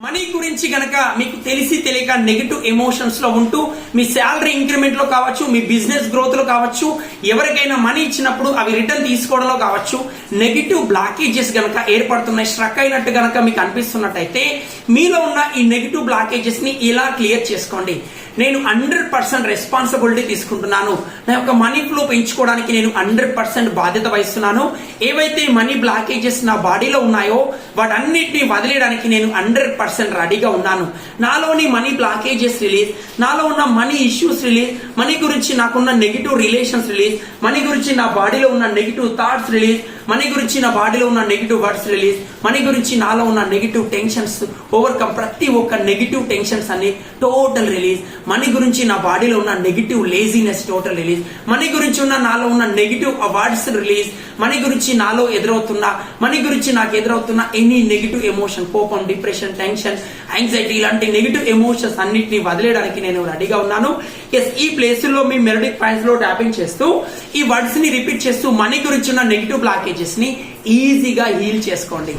Money గురించి గనక మీకు తెలిసి తెలియక నెగిటివ్ ఎమోషన్స్లో ఉంటూ మీ శాలరీ ఇంక్రిమెంట్లో కావచ్చు మీ బిజినెస్ గ్రోత్లో కావచ్చు ఎవరికైనా మనీ ఇచ్చినప్పుడు అవి రిటర్న్ తీసుకోవడంలో కావచ్చు నెగిటివ్ బ్లాకేజెస్ గనక ఏర్పడుతున్నాయి స్ట్రక్ అయినట్టు గనక మీకు అనిపిస్తున్నట్టయితే మీలో ఉన్న ఈ నెగిటివ్ బ్లాకేజెస్ని ఇలా క్లియర్ చేసుకోండి. నేను హండ్రెడ్ పర్సెంట్ రెస్పాన్సిబిలిటీ తీసుకుంటున్నాను. నా యొక్క మనీ ఫ్లో పెంచుకోవడానికి నేను హండ్రెడ్ పర్సెంట్ బాధ్యత వహిస్తున్నాను. ఏవైతే మనీ బ్లాకేజెస్ నా బాడీలో ఉన్నాయో వాటన్నిటిని వదిలేయడానికి నేను హండ్రెడ్ పర్సెంట్ రెడీగా ఉన్నాను. నాలోని మనీ బ్లాకేజెస్ రిలీజ్ నాలో ఉన్న మనీ ఇష్యూస్ రిలీజ్ మనీ గురించి నాకున్న నెగిటివ్ రిలేషన్స్ రిలీజ్ మనీ గురించి నా బాడీలో ఉన్న నెగిటివ్ థాట్స్ రిలీజ్ మనీ గురించి నా బాడీలో ఉన్న నెగిటివ్ వర్డ్స్ రిలీజ్ మనీ గురించి నాలో ఉన్న నెగిటివ్ టెన్షన్స్ ఓవర్కమ్ ప్రతి ఒక్క నెగిటివ్ టెన్షన్స్ అన్ని టోటల్ రిలీజ్. మనీ గురించి నా బాడీలో ఉన్న negative laziness total release money గురించి ఉన్న నాలో ఉన్న నెగిటివ్ అవార్డ్స్ రిలీజ్ మనీ గురించి నాలో ఎదురవుతున్న మనీ గురించి నాకు ఎదురవుతున్న ఎనీ నెగిటివ్ ఎమోషన్ కోపం డిప్రెషన్ టెన్షన్ యాంగ్జైటీ ఇలాంటి నెగిటివ్ ఎమోషన్స్ అన్నిటిని వదిలేయడానికి నేను రెడీగా ఉన్నాను. ఎస్ ఈ ప్లేస్లో మీ మెరడిక్ పాయింట్స్లో ట్యాపింగ్ చేస్తూ ఈ వర్డ్స్ని రిపీట్ చేస్తూ మనీ గురించి ఉన్న నెగిటివ్ బ్లాకేజెస్ని ఈజీగా హీల్ చేసుకోండి.